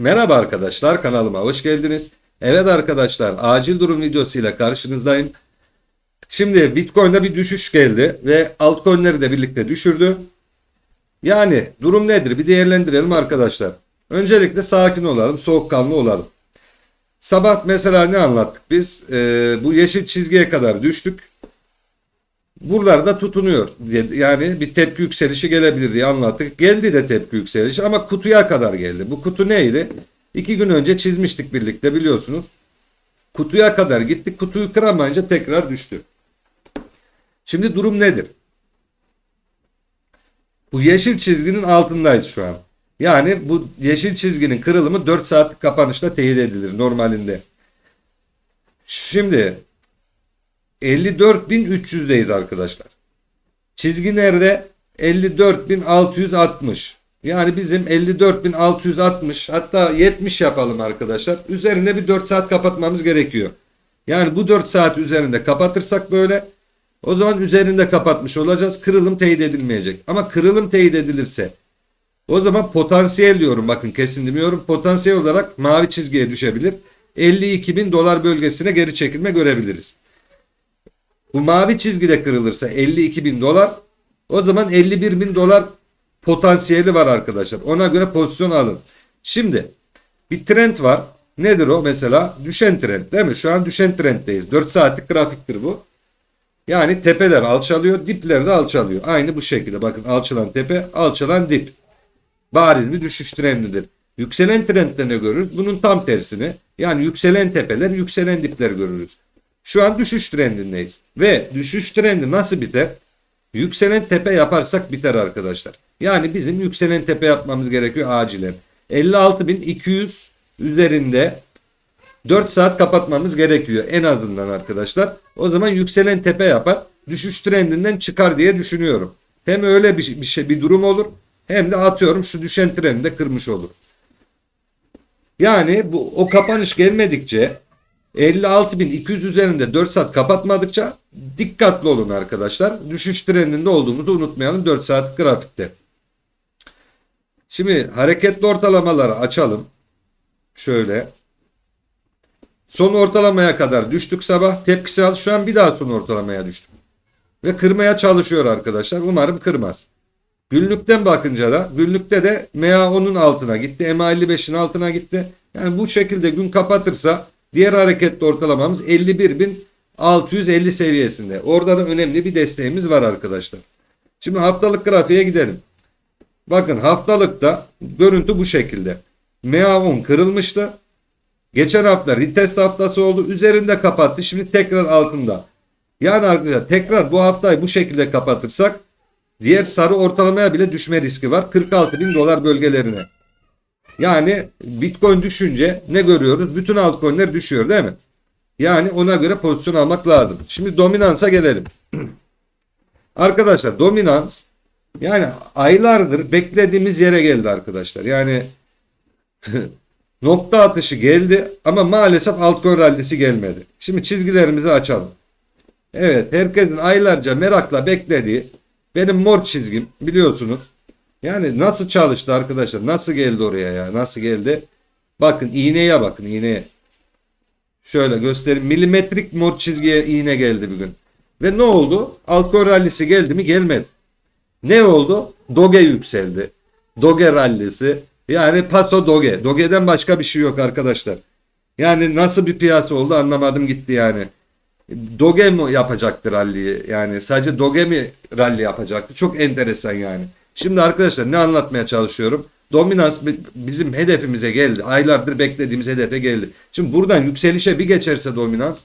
Merhaba arkadaşlar kanalıma hoş geldiniz. Evet arkadaşlar acil durum videosuyla karşınızdayım. Şimdi Bitcoin'de bir düşüş geldi ve altcoin'leri de birlikte düşürdü. Yani durum nedir bir değerlendirelim arkadaşlar. Öncelikle sakin olalım, soğukkanlı olalım. Sabah mesela ne anlattık biz? Ee, bu yeşil çizgiye kadar düştük. Buralarda tutunuyor. Yani bir tepki yükselişi gelebilir diye anlattık. Geldi de tepki yükselişi ama kutuya kadar geldi. Bu kutu neydi? İki gün önce çizmiştik birlikte biliyorsunuz. Kutuya kadar gittik. Kutuyu kıramayınca tekrar düştü. Şimdi durum nedir? Bu yeşil çizginin altındayız şu an. Yani bu yeşil çizginin kırılımı 4 saatlik kapanışta teyit edilir normalinde. Şimdi 54.300'deyiz arkadaşlar. Çizgi nerede? 54.660. Yani bizim 54.660 hatta 70 yapalım arkadaşlar. Üzerinde bir 4 saat kapatmamız gerekiyor. Yani bu 4 saat üzerinde kapatırsak böyle o zaman üzerinde kapatmış olacağız. Kırılım teyit edilmeyecek. Ama kırılım teyit edilirse o zaman potansiyel diyorum bakın kesin demiyorum. Potansiyel olarak mavi çizgiye düşebilir. 52 bin dolar bölgesine geri çekilme görebiliriz. Bu mavi çizgide kırılırsa 52 bin dolar o zaman 51 bin dolar potansiyeli var arkadaşlar. Ona göre pozisyon alın. Şimdi bir trend var. Nedir o? Mesela düşen trend değil mi? Şu an düşen trenddeyiz. 4 saatlik grafiktir bu. Yani tepeler alçalıyor, dipler de alçalıyor. Aynı bu şekilde. Bakın alçalan tepe, alçalan dip. Bariz bir düşüş trendidir. Yükselen trendde ne görürüz? Bunun tam tersini. Yani yükselen tepeler, yükselen dipler görürüz. Şu an düşüş trendindeyiz. Ve düşüş trendi nasıl biter? Yükselen tepe yaparsak biter arkadaşlar. Yani bizim yükselen tepe yapmamız gerekiyor acilen. 56.200 üzerinde 4 saat kapatmamız gerekiyor en azından arkadaşlar. O zaman yükselen tepe yapar. Düşüş trendinden çıkar diye düşünüyorum. Hem öyle bir, bir şey bir durum olur hem de atıyorum şu düşen trendi de kırmış olur. Yani bu o kapanış gelmedikçe 56.200 üzerinde 4 saat kapatmadıkça dikkatli olun arkadaşlar. Düşüş trendinde olduğumuzu unutmayalım 4 saat grafikte. Şimdi hareketli ortalamaları açalım. Şöyle. Son ortalamaya kadar düştük sabah. Tepkisi al. Şu an bir daha son ortalamaya düştük. Ve kırmaya çalışıyor arkadaşlar. Umarım kırmaz. Günlükten bakınca da günlükte de MA10'un altına gitti. MA55'in altına gitti. Yani bu şekilde gün kapatırsa diğer hareketli ortalamamız 51.650 seviyesinde. Orada da önemli bir desteğimiz var arkadaşlar. Şimdi haftalık grafiğe gidelim. Bakın haftalıkta görüntü bu şekilde. MA10 kırılmıştı. Geçen hafta retest haftası oldu. Üzerinde kapattı. Şimdi tekrar altında. Yani arkadaşlar tekrar bu haftayı bu şekilde kapatırsak diğer sarı ortalamaya bile düşme riski var. 46 bin dolar bölgelerine. Yani Bitcoin düşünce ne görüyoruz? Bütün altcoin'ler düşüyor değil mi? Yani ona göre pozisyon almak lazım. Şimdi dominansa gelelim. arkadaşlar dominans yani aylardır beklediğimiz yere geldi arkadaşlar. Yani nokta atışı geldi ama maalesef altcoin rallisi gelmedi. Şimdi çizgilerimizi açalım. Evet herkesin aylarca merakla beklediği benim mor çizgim biliyorsunuz. Yani nasıl çalıştı arkadaşlar? Nasıl geldi oraya ya? Nasıl geldi? Bakın iğneye bakın iğneye. Şöyle göstereyim. Milimetrik mor çizgiye iğne geldi bugün. Ve ne oldu? Altcoin rallisi geldi mi? Gelmedi. Ne oldu? Doge yükseldi. Doge rallisi. Yani paso doge. Doge'den başka bir şey yok arkadaşlar. Yani nasıl bir piyasa oldu anlamadım gitti yani. Doge mi yapacaktı ralliyi? Yani sadece Doge mi ralli yapacaktı? Çok enteresan yani. Şimdi arkadaşlar ne anlatmaya çalışıyorum? Dominans bizim hedefimize geldi. Aylardır beklediğimiz hedefe geldi. Şimdi buradan yükselişe bir geçerse dominans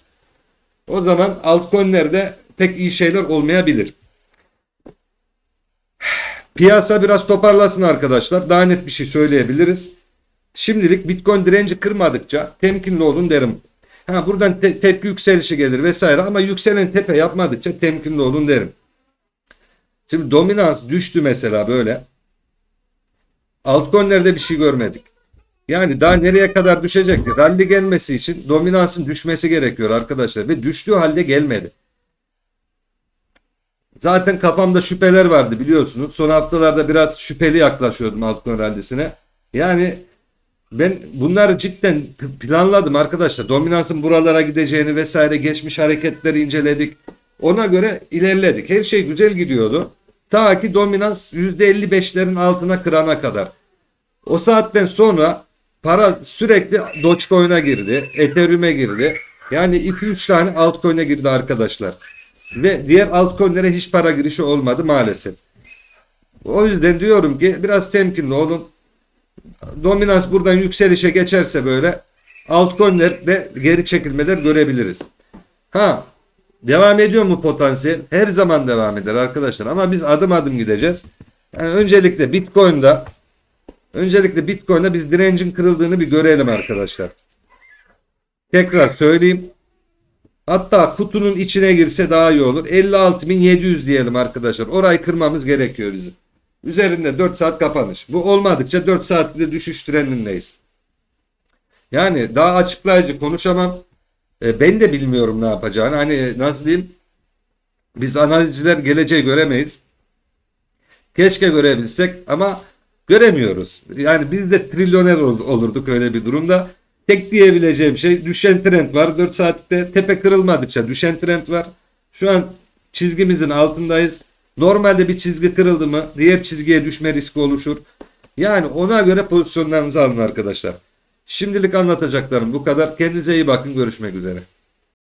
o zaman altcoin'lerde pek iyi şeyler olmayabilir. Piyasa biraz toparlasın arkadaşlar. Daha net bir şey söyleyebiliriz. Şimdilik Bitcoin direnci kırmadıkça temkinli olun derim. Ha buradan te tepki yükselişi gelir vesaire ama yükselen tepe yapmadıkça temkinli olun derim. Şimdi dominans düştü mesela böyle. Altcoin'lerde bir şey görmedik. Yani daha nereye kadar düşecekti? Rally gelmesi için dominansın düşmesi gerekiyor arkadaşlar. Ve düştüğü halde gelmedi. Zaten kafamda şüpheler vardı biliyorsunuz. Son haftalarda biraz şüpheli yaklaşıyordum altcoin rallisine. Yani Ben bunları cidden planladım arkadaşlar. Dominansın buralara gideceğini vesaire geçmiş hareketleri inceledik. Ona göre ilerledik. Her şey güzel gidiyordu. Ta ki dominans %55'lerin altına kırana kadar. O saatten sonra para sürekli Dogecoin'e girdi. Ethereum'e girdi. Yani 2-3 tane altcoin'e girdi arkadaşlar. Ve diğer altcoin'lere hiç para girişi olmadı maalesef. O yüzden diyorum ki biraz temkinli olun. Dominans buradan yükselişe geçerse böyle altcoin'lerde geri çekilmeler görebiliriz. Ha devam ediyor mu potansiyel? Her zaman devam eder arkadaşlar ama biz adım adım gideceğiz. Yani öncelikle Bitcoin'da öncelikle Bitcoin'da biz direncin kırıldığını bir görelim arkadaşlar. Tekrar söyleyeyim. Hatta kutunun içine girse daha iyi olur. 56.700 diyelim arkadaşlar. Orayı kırmamız gerekiyor bizim. Üzerinde 4 saat kapanış. Bu olmadıkça 4 saatlik düşüş trendindeyiz. Yani daha açıklayıcı konuşamam. E, ben de bilmiyorum ne yapacağını. Hani nasıl diyeyim? Biz analizciler geleceği göremeyiz. Keşke görebilsek ama göremiyoruz. Yani biz de trilyoner ol- olurduk öyle bir durumda. Tek diyebileceğim şey düşen trend var. 4 saatlikte tepe kırılmadıkça düşen trend var. Şu an çizgimizin altındayız. Normalde bir çizgi kırıldı mı diğer çizgiye düşme riski oluşur. Yani ona göre pozisyonlarınızı alın arkadaşlar. Şimdilik anlatacaklarım bu kadar. Kendinize iyi bakın. Görüşmek üzere.